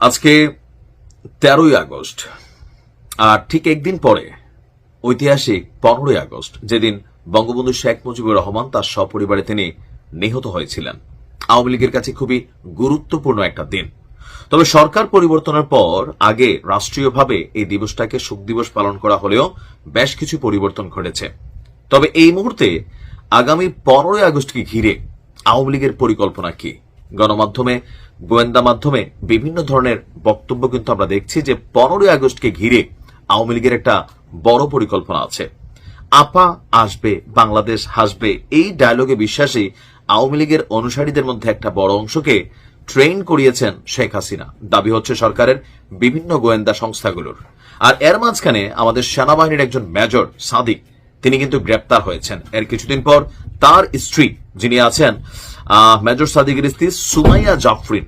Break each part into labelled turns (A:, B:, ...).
A: আজকে তেরোই আগস্ট, আর ঠিক একদিন পরে, ঐতিহাসিক পনেরোই আগস্ট, যেদিন বঙ্গবন্ধু শেখ মুজিবুর রহমান তার সপরিবারে তিনি নিহত হয়েছিলেন। আওয়ামী লীগের কাছে খুবই গুরুত্বপূর্ণ একটা দিন। তবে সরকার পরিবর্তনের পর আগে রাষ্ট্রীয়ভাবে এই দিবসটাকে শোক দিবস পালন করা হলেও বেশ কিছু পরিবর্তন ঘটেছে। তবে এই মুহূর্তে আগামী পনেরোই আগস্টকে ঘিরে আওয়ামী লীগের পরিকল্পনা কি? গণমাধ্যমে, গোয়েন্দা মাধ্যমে বিভিন্ন ধরনের বক্তব্য কিন্তু আমরা দেখছি যে পনেরোই আগস্টকে ঘিরে আওয়ামী লীগের একটা বড় পরিকল্পনা আছে। আপা আসবে, বাংলাদেশ হাসবে, এই ডায়লগে বিশ্বাসী আওয়ামী লীগের অনুসারীদের মধ্যে একটা বড় অংশকে ট্রেন করিয়েছেন শেখ হাসিনা। দাবি হচ্ছে সরকারের বিভিন্ন গোয়েন্দা সংস্থাগুলোর। আর এর মাঝখানে আমাদের সেনাবাহিনীর একজন মেজর, সাদিক, তিনি কিন্তু গ্রেপ্তার হয়েছেন। এর কিছুদিন পর তার স্ত্রী যিনি আছেন মেজর সাদিকের স্ত্রী সুমাইয়া জাফরিন,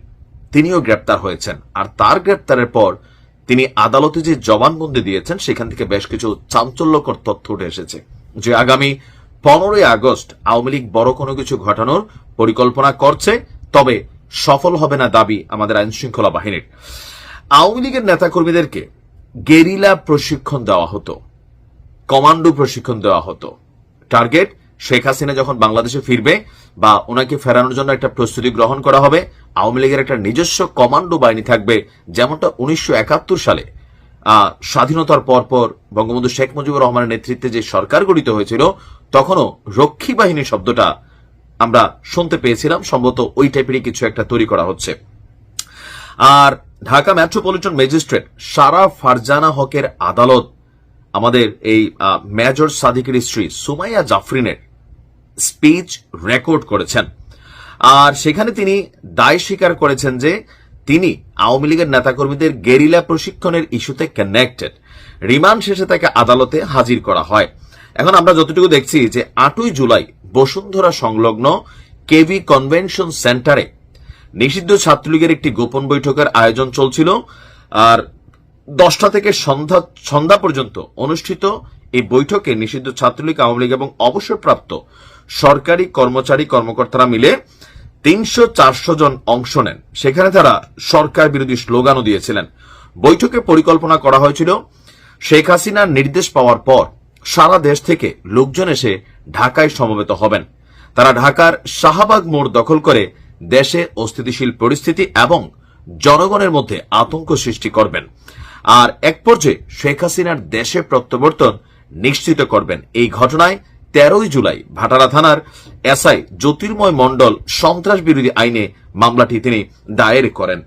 A: তিনিও গ্রেপ্তার হয়েছেন। আর তার গ্রেপ্তারের পর তিনি আদালতে যে জবানবন্দি দিয়েছেন, সেখান থেকে বেশ কিছু চাঞ্চল্যকর তথ্য উঠে এসেছে। যে আগামী পনেরোই আগস্ট আওয়ামী লীগ বড় কোনো কিছু ঘটানোর পরিকল্পনা করছে, তবে সফল হবে না দাবি আমাদের আইন শৃঙ্খলা বাহিনীর। আওয়ামী লীগের নেতাকর্মীদেরকে গেরিলা প্রশিক্ষণ দেওয়া হতো, কমান্ডো প্রশিক্ষণ দেওয়া হতো। টার্গেট শেখ হাসিনা যখন বাংলাদেশে ফিরবে বা ওনাকে ফেরানোর জন্য একটা প্রস্তুতি গ্রহণ করা হবে, আওয়ামী লীগের একটা নিজস্ব কমান্ডো বাহিনী থাকবে যেমনটা উনিশশো একাত্তর সালে স্বাধীনতার পর পর বঙ্গবন্ধু শেখ মুজিবুর রহমানের নেতৃত্বে যে সরকার গঠিত হয়েছিল, তখনও রক্ষী বাহিনী শব্দটা আমরা শুনতে পেয়েছিলাম, সম্ভবত ওই টাইপেরই কিছু একটা তৈরি করা হচ্ছে। আর ঢাকা মেট্রোপলিটন ম্যাজিস্ট্রেট সারা ফারজানা হকের আদালত, আমাদের এই মেজর সাদিকের স্ত্রী সুমাইয়া জাফরিনের স্পিচ রেকর্ড করেছেন। আর সেখানে তিনি দায় স্বীকার করেছেন যে তিনি আওয়ামী লীগের নেতাকর্মীদের গেরিলা প্রশিক্ষণের ইস্যুতে কানেক্টেড রিমান্ড শেষে তাকে আদালতে হাজির করা হয়। এখন আমরা যতটুকু দেখছি যে আটই জুলাই বসুন্ধরা সংলগ্ন কেভি কনভেনশন সেন্টারে নিষিদ্ধ ছাত্রলীগের একটি গোপন বৈঠকের আয়োজন চলছিল। আর দশটা থেকে সন্ধ্যা সন্ধ্যা পর্যন্ত অনুষ্ঠিত এই বৈঠকে নিষিদ্ধ ছাত্রলীগ, আওয়ামী লীগ এবং অবসরপ্রাপ্ত সরকারি কর্মচারী কর্মকর্তারা মিলে তিনশো চারশো জন অংশ নেন। সেখানে তারা সরকার বিরোধী স্লোগানও দিয়েছিলেন। বৈঠকে পরিকল্পনা করা হয়েছিল, শেখ হাসিনার নির্দেশ পাওয়ার পর সারা দেশ থেকে লোকজন এসে ঢাকায় সমবেত হবেন। তারা ঢাকার শাহবাগ মোড় দখল করে দেশে অস্থিতিশীল পরিস্থিতি এবং জনগণের মধ্যে আতঙ্ক সৃষ্টি করবেন। আর এক পর্যায়ে শেখ হাসিনার দেশে প্রত্যাবর্তন নিশ্চিত করবেন। এই ঘটনায় তেরোই জুলাই ভাটারা থানার এসআই জ্যোতির্ময় মণ্ডল সন্ত্রাস বিরোধী আইনে মামলাটি তিনি দায়ের করেন।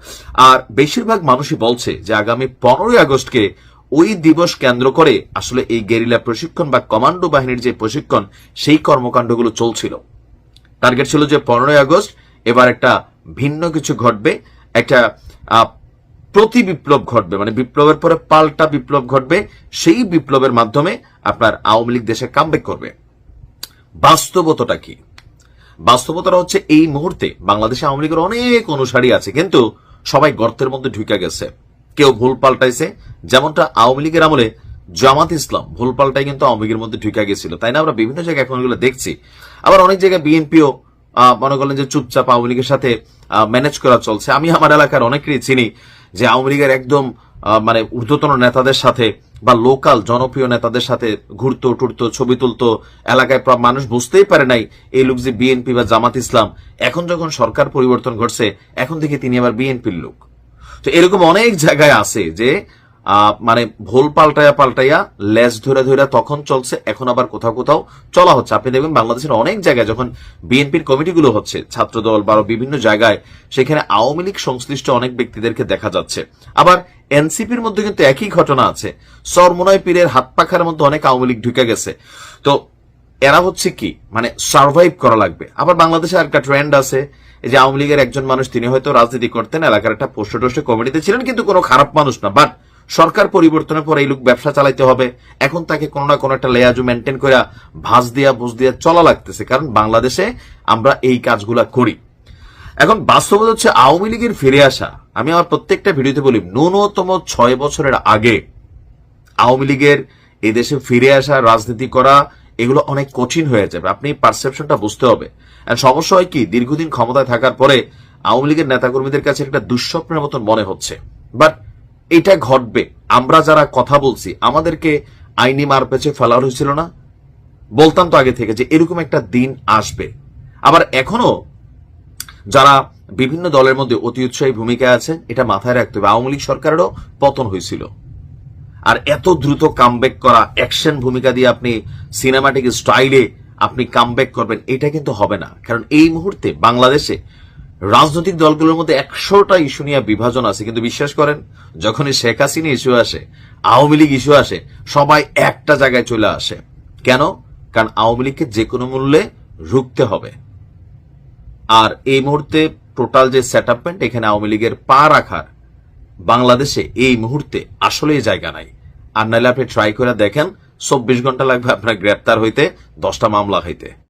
A: আর বেশিরভাগ মানুষই বলছে যে আগামী পনেরোই আগস্টকে ওই দিবস কেন্দ্র করে আসলে এই গেরিলা প্রশিক্ষণ বা কমান্ডো বাহিনীর যে প্রশিক্ষণ, সেই কর্মকাণ্ডগুলো চলছিল। টার্গেট ছিল যে পনেরোই আগস্ট এবার একটা ভিন্ন কিছু ঘটবে, একটা প্রতি বিপ্লব ঘটবে। মানে বিপ্লবের পরে পাল্টা বিপ্লব ঘটবে, সেই বিপ্লবের মাধ্যমে আপনার আওয়ামী লীগ দেশে কামব্যাক করবে। বাস্তবতাটা কি? বাস্তবতাটা হচ্ছে এই মুহূর্তে বাংলাদেশে আওয়ামী লীগের অনেক অনুসারী আছে, কিন্তু সবাই গর্তের মধ্যে ঢুকে গেছে। কেউ ভুল পাল্টাইছে, যেমনটা আওয়ামী লীগের আমলে জামাত ইসলাম ভুল পাল্টাই কিন্তু আওয়ামী লীগের মধ্যে ঢুকে গেছিল। তাই না? আমরা বিভিন্ন জায়গায় এখন এগুলো দেখছি। আবার অনেক জায়গায় বিএনপিও মনে করলেন যে চুপচাপ আওয়ামী লীগের সাথে ম্যানেজ করা চলছে। আমি আমার এলাকার অনেকেরই চিনি যে আওয়ামী লীগের একদম মানে ঊর্ধ্বতন নেতাদের সাথে বা লোকাল জনপ্রিয় নেতাদের সাথে ঘুরতো, টুরতো, ছবি তুলতো, এলাকায় মানুষ বুঝতেই পারে নাই এই লোক যে বিএনপি বা জামাত ইসলাম। এখন যখন সরকার পরিবর্তন ঘটছে, এখন থেকে তিনি আবার বিএনপির লোক। তো এরকম অনেক জায়গায় আছে যে মানে ভুল পাল্টাইয়া পাল্টাইয়া লেজ ধরে ধরে তখন চলছে, এখন আবার কোথাও কোথাও চলা হচ্ছে। আপনি দেখবেন বাংলাদেশের অনেক জায়গায় যখন বিএনপির কমিটিগুলো হচ্ছে, ছাত্রদল বা বিভিন্ন জায়গায়, সেখানে আওয়ামী লীগ সংশ্লিষ্ট অনেক ব্যক্তিদেরকে দেখা যাচ্ছে। আবার এনসিপির মধ্যে কিন্তু একই ঘটনা আছে। সরমোনাই পীরের হাত পাখার মধ্যে অনেক আওয়ামী লীগ ঢুকে গেছে। তো এরা হচ্ছে কি? মানে সার্ভাইভ করা লাগবে। আবার বাংলাদেশে একটা ট্রেন্ড আছে যে আওয়ামী লীগের একজন মানুষ, তিনি হয়তো রাজনীতি করতেন, এলাকার একটা পোস্ট কমিটিতে ছিলেন, কিন্তু কোনো খারাপ মানুষ না। বাট সরকার পরিবর্তনের পর এই লোক ব্যবসা চালাইতে হবে। এখন তাকে কোনো না কোনো একটা লেয়াজু মেনটেন করে ভাঁজ দিয়া বুঝ দিয়া চলা লাগতেছে। কারণ বাংলাদেশে আমরা এই কাজগুলা করি। এখন বাস্তবতা হচ্ছে আওয়ামী লীগের ফিরে আসা। আমি আমার প্রত্যেকটা ভিডিওতে বলি, ন্যূনতম ছয় বছরের আগে আওয়ামী লীগের এই দেশে ফিরে আসা, রাজনীতি করা, এগুলো অনেক কঠিন হয়ে যাবে। আপনি পারসেপশনটা বুঝতে হবে। সমস্যা হয় কি, দীর্ঘদিন ক্ষমতায় থাকার পরে আওয়ামী লীগের নেতাকর্মীদের কাছে একটা দুঃস্বপ্নের মতন মনে হচ্ছে। বাট এটা ঘটবে। আমরা যারা কথা বলছি, আমাদেরকে আইনি মার পেছে ফেলা হয়েছিল না? বলতাম তো আগে থেকে যে এরকম একটা দিন আসবে। আবার এখনও যারা বিভিন্ন দলের মধ্যে অতি উৎসাহী ভূমিকা আছে, এটা মাথায় রাখতে হবে। আওয়ামী লীগ সরকারেরও পতন হয়েছিল। আর এত দ্রুত কামব্যাক করা অ্যাকশন ভূমিকা দিয়ে আপনি সিনেমাটিক স্টাইলে আপনি কামব্যাক করবেন, এটা কিন্তু হবে না। কারণ এই মুহূর্তে বাংলাদেশে রাজনৈতিক দলগুলোর মধ্যে একশোটা ইস্যু নিয়ে বিভাজন আছে। কিন্তু বিশ্বাস করেন, যখনই শেখ হাসিনা ইস্যু আসে, আওয়ামী লীগ ইস্যু আসে, সবাই একটা জায়গায় চলে আসে। কেন? কারণ আওয়ামী লীগকে যে কোনো মূল্যে রুখতে হবে। আর এই মুহূর্তে টোটাল যে সেট আপমেন্ট এখানে আওয়ামী লীগের পা রাখার, বাংলাদেশে এই মুহূর্তে আসলেই জায়গা নাই। আর নাহলে আপনি ট্রাই করে দেখেন, চব্বিশ ঘণ্টা লাগবে আপনার গ্রেপ্তার হইতে, দশটা মামলা হইতে।